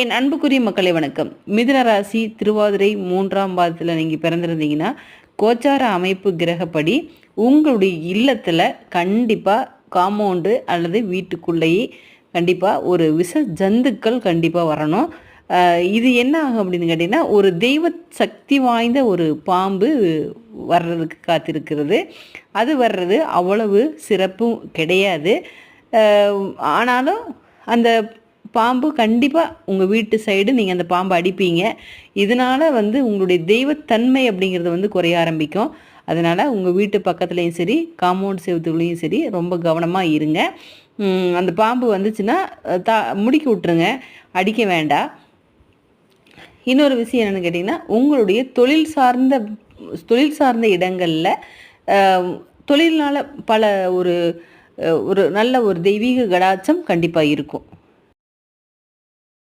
என் அன்புக்குரிய மக்களை வணக்கம். மிதுன ராசி திருவாதிரை மூன்றாம் பாதத்தில் நீங்கள் பிறந்திருந்தீங்கன்னா கோச்சார அமைப்பு கிரகப்படி உங்களுடைய இல்லத்தில் கண்டிப்பாக காம்பவுண்டு அல்லது வீட்டுக்குள்ளேயே கண்டிப்பாக ஒரு விஷ ஜந்துக்கள் கண்டிப்பாக வரணும். இது என்ன ஆகும் அப்படின்னு கேட்டிங்கன்னா ஒரு தெய்வ சக்தி வாய்ந்த ஒரு பாம்பு வர்றதுக்கு காத்திருக்கிறது. அது வர்றது அவ்வளவு சிறப்பும் கிடையாது. ஆனாலும் அந்த பாம்பு கண்டிப்பாக உங்கள் வீட்டு சைடு நீங்கள் அந்த பாம்பை அடிப்பீங்க. இதனால் வந்து உங்களுடைய தெய்வத்தன்மை அப்படிங்கிறது வந்து குறைய ஆரம்பிக்கும். அதனால் உங்கள் வீட்டு பக்கத்துலேயும் சரி காம்பவுண்ட் செவத்துலேயும் சரி ரொம்ப கவனமாக இருங்க. அந்த பாம்பு வந்துச்சுன்னா தா முடிக்கி விட்டுருங்க. அடிக்க வேண்டாம். இன்னொரு விஷயம் என்னென்னு கேட்டிங்கன்னா உங்களுடைய தொழில் சார்ந்த தொழில் சார்ந்த இடங்களில் தொழில்னால பல ஒரு ஒரு நல்ல ஒரு தெய்வீக கடாச்சம் கண்டிப்பாக இருக்கும்.